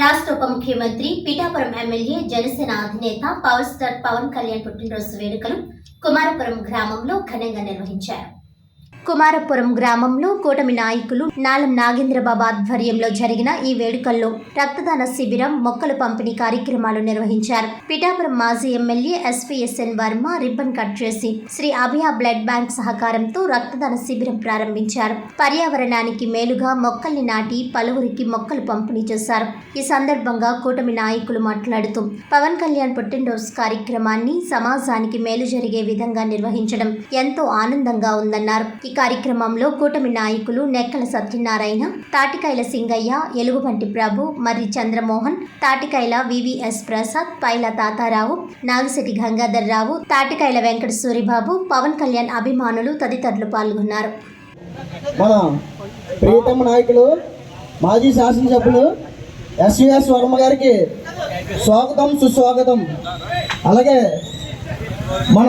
రాష్ట్ర ఉప ముఖ్యమంత్రి పిఠాపురం ఎమ్మెల్యే జనసేన అధినేత పవర్ స్టార్ పవన్ కళ్యాణ్ పుట్టినరోజు వేడుకలు కుమారపురం గ్రామంలో ఘనంగా నిర్వహించారు. కుమారపురం గ్రామంలో కూటమి నాయకులు నాలం నాగేంద్రబాబు ఆధ్వర్యంలో జరిగిన ఈ వేడుకల్లో రక్తదాన శిబిరం మొక్కలు పంపిణీ కార్యక్రమాలు నిర్వహించారు. పిఠాపురం మాజీ MLA SPSN Varma ribbon cut చేసి శ్రీ అభయ బ్లడ్ బ్యాంక్ సహకారంతో రక్తదాన శిబిరం ప్రారంభించారు. పర్యావరణానికి మేలుగా మొక్కల్ని నాటి పలువురికి మొక్కలు పంపిణీ చేశారు. ఈ సందర్భంగా కూటమి నాయకులు మాట్లాడుతూ పవన్ కళ్యాణ్ పుట్టినరోజు కార్యక్రమాన్ని సమాజానికి మేలు జరిగే విధంగా నిర్వహించడం ఎంతో ఆనందంగా ఉందన్నారు. కార్యక్రమంలో కూటమి నాయకులు నెక్కల సత్యనారాయణ తాటికాయల సింగయ్య ఎలుగుబంటి ప్రభు మర్రి చంద్రమోహన్ తాటికాయల వివిఎస్ ప్రసాద్ పైల తాతారావు నాగశెట్టి గంగాధర్ రావు తాటికాయల వెంకట సూరిబాబు పవన్ కళ్యాణ్ అభిమానులు తదితరులు పాల్గొన్నారు. మన ప్రియతమ నాయకులు మాజీ శాసనసభ్యులు ఎస్విఎస్ వర్మ గారికి స్వాగతం సుస్వాగతం. అలాగే మన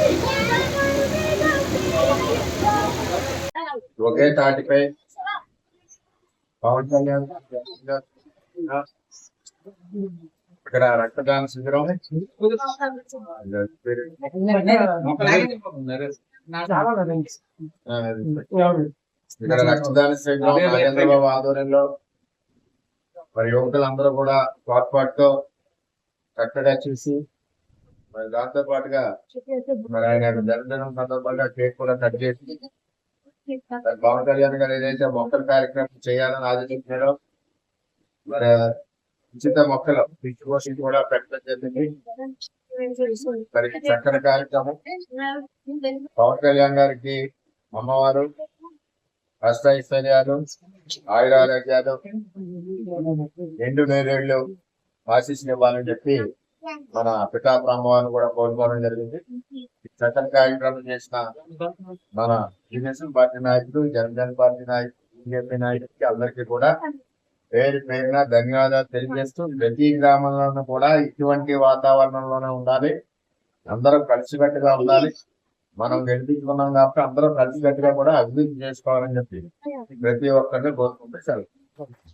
ఒకే తాటిపై పవన్ కళ్యాణ్ ఇక్కడ రక్తదాన శిబిరం. ఇక్కడ రక్తదాన శిబిరం నరేంద్రబాబు ఆధ్వర్యంలో మరి యువకులందరూ కూడా తోడ్పాటుతో చక్కగా చూసి మరి దాంతో పాటుగా మరి ఆయన జన్మదినం సందర్భంగా కేక్ కూడా కట్ చేసి పవన్ కళ్యాణ్ గారు ఏదైతే మొక్కల కార్యక్రమం చేయాలని ఆలోచించారో మరి ఉచిత మొక్కలు పిచ్చి కూడా పెట్టడం జరిగింది. మరి చక్కని కార్యక్రమం. పవన్ కళ్యాణ్ గారికి అమ్మవారు అష్టైశ్వర్యాలు ఆయురారోగ్యాలు ఎండు నేరేళ్ళు ఆశీస్సులు ఇవ్వాలని చెప్పి మన పితాబ్రహ్మవారిని అమ్మవారిని కూడా కోరుకోవడం జరిగింది. ఈ చక్కని కార్యక్రమం చేసిన మన తెలుగుదేశం పార్టీ నాయకులు జనసేన పార్టీ నాయకులు బీజేపీ నాయకులకి అందరికీ కూడా పేరు పేరున ధన్యవాదాలు తెలియజేస్తూ ప్రతి గ్రామంలోనూ కూడా ఇటువంటి వాతావరణంలోనే ఉండాలి. అందరూ కలిసికట్టుగా ఉండాలి. మనం గెలిపించుకున్నాం కాబట్టి అందరూ కలిసికట్టుగా కూడా అభివృద్ధి చేసుకోవాలని చెప్పి ప్రతి ఒక్కరిని కోరుకుంటే సరే